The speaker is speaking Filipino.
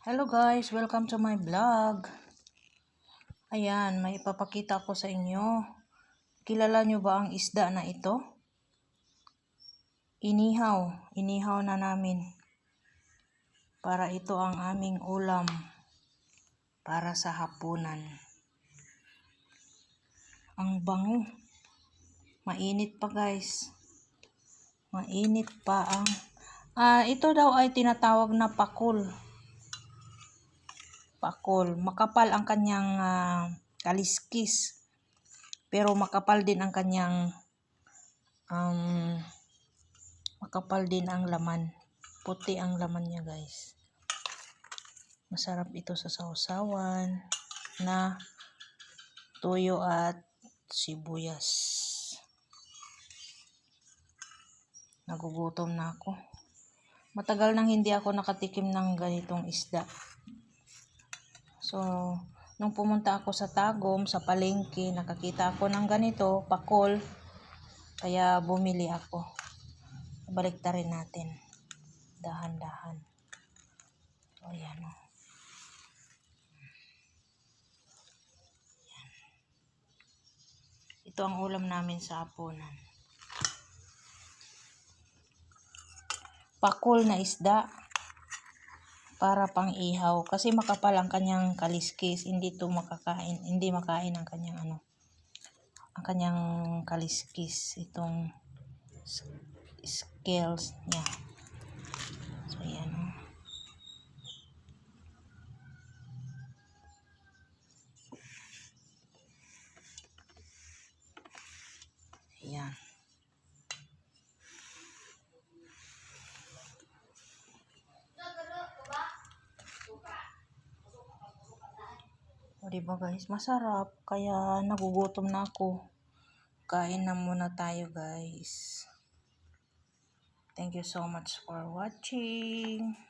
Hello guys, welcome to my vlog. Ayan, may ipapakita ko sa inyo. Kilala nyo ba ang isda na ito? Inihaw. Inihaw na namin. Para ito ang aming ulam. Para sa hapunan. Ang bango. Mainit pa guys. Mainit pa ang... Ah, ito daw ay tinatawag na pakul pakol. Makapal ang kanyang ah, kaliskis. Pero makapal din ang kanyang um, makapal din ang laman. Puti ang laman niya guys. Masarap ito sa sausawan na tuyo at sibuyas. Nagugutom na ako. Matagal nang hindi ako nakatikim ng ganitong isda. So, nung pumunta ako sa Tagum, sa palengke, nakakita ako ng ganito, pakol. Kaya bumili ako. Balik rin natin. Dahan-dahan. So, ayan o. Ito ang ulam namin sa apunan. Pakol na isda para pang ihaw. Kasi makapal ang kanyang kaliskis. Hindi to makakain hindi makain ang kanyang ano ang kanyang kaliskis. Itong scales niya so yan oh. Ayan. O, diba guys, masarap. Kaya nagugutom na ako. Kain na muna tayo guys. Thank you so much for watching.